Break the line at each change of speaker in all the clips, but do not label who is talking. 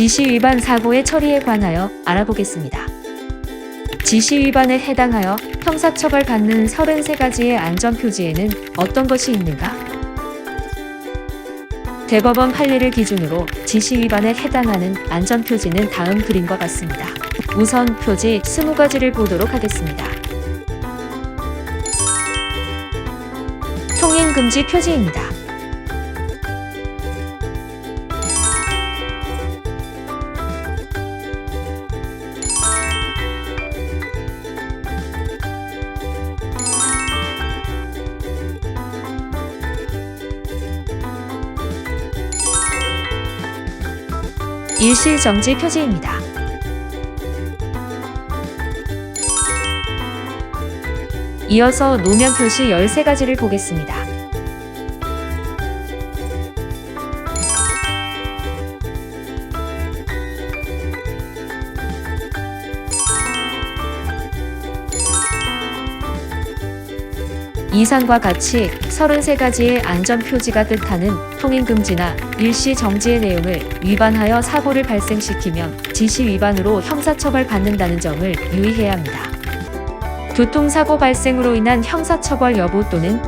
지시 위반 사고의 처리에 관하여 알아보겠습니다. 지시 위반에 해당하여 형사처벌 받는 33가지의 안전표지에는 어떤 것이 있는가? 대법원 판례를 기준으로 지시 위반에 해당하는 안전표지는 다음 그림과 같습니다. 우선 표지 20가지를 보도록 하겠습니다. 통행금지 표지입니다. 일시정지 표지입니다. 이어서 노면 표시 13가지를 보겠습니다. 이상과 같이 33가지의 안전 표지가 뜻하는 통행금지나 일시 정지의 내용을 위반하여 사고를 발생시키면 지시 위반으로 형사처벌 받는다는 점을 유의해야 합니다. 교통사고 발생으로 인한 형사처벌 여부 또는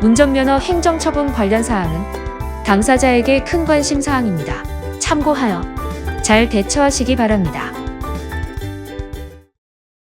운전면허 행정처분 관련 사항은 당사자에게 큰 관심 사항입니다. 참고하여 잘 대처하시기 바랍니다.